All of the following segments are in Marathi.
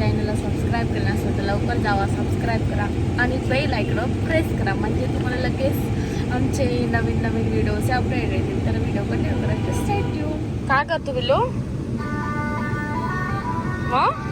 सबस्क्राईब केलं नसेल तर लवकर जावा सबस्क्राईब करा आणि बेल आयकडं प्रेस करा. म्हणजे तुम्हाला लगेच आमचे नवीन नवीन व्हिडिओज अपडेट येतील तर व्हिडिओ कंटिन्यू करायचे स्टेट यू काय करतो बिलो मग?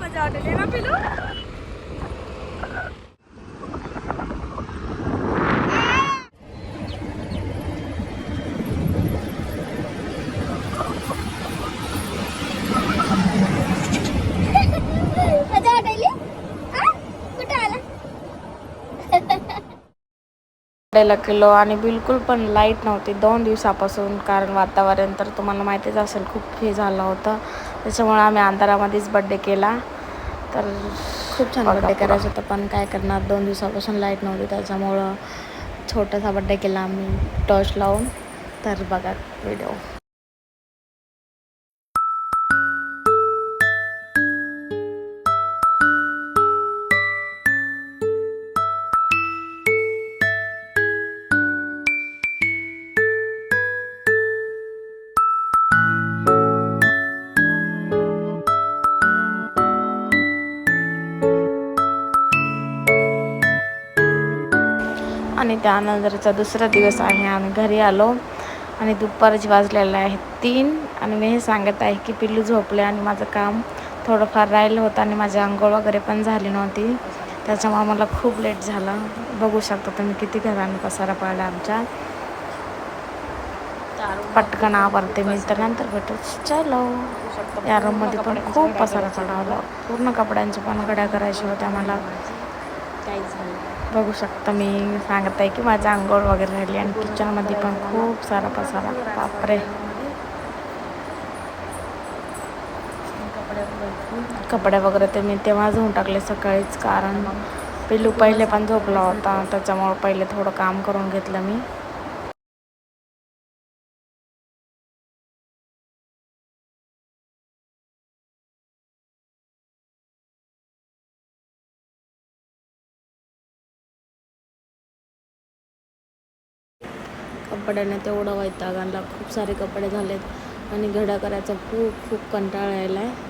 మజా ఆటలేనా పిల్లలు वाटायला किलो आणि बिलकुल पण लाइट नव्हती. दोन दिवसापासून कारण वातावरण तर तुम्हाला माहितीच असेल खूप हे झालं होतं. त्याच्यामुळे आम्ही अंधारामध्येच बड्डे केला. तर खूप छान बड्डे करायचं होतं पण काय करणार? दोन दिवसापासून लाइट नव्हती त्याच्यामुळं छोटासा बड्डे केला आम्ही टॉर्च लावून. तर बघा व्हिडिओ आणि त्यानंतरचा दुसरा दिवस आहे. आम्ही घरी आलो आणि दुपारची वाजलेलं आहे तीन. आणि मी हे सांगत आहे की पिल्लू झोपले आणि माझं काम थोडंफार राहिलं होतं आणि माझी आंघोळ वगैरे पण झाली नव्हती. त्याच्यामुळे मला खूप लेट झाला. बघू शकता तुम्ही किती घरांनी पसारा पडला आमच्या. पटकन आवरते मी तर नंतर भेटू. चलो. या रूममध्ये पण खूप पसारा पडावला पूर्ण कपड्यांच्या पण गड्या करायच्या होत्या मला. बघू शकता मी सांगत आहे की माझं आंघोळ वगैरे राहिली आणि किचनमध्ये पण खूप सारा पसारा. बापरे. कपडे वगैरे ते मी तेव्हा झोन टाकले सकाळीच कारण पिल्लू पहिले पण झोपला होता त्याच्यामुळं पहिले थोडं काम करून घेतलं मी. कपड्याने तेवढं वैताग आणला खूप सारे कपडे झालेत. आणि घड्या करायचा खूप खूप कंटाळा यायला. आहे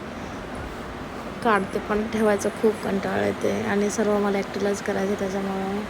काढते पण ठेवायचं खूप कंटाळा येते. आणि सर्व मला एकटीलाच करायचं त्याच्यामुळं.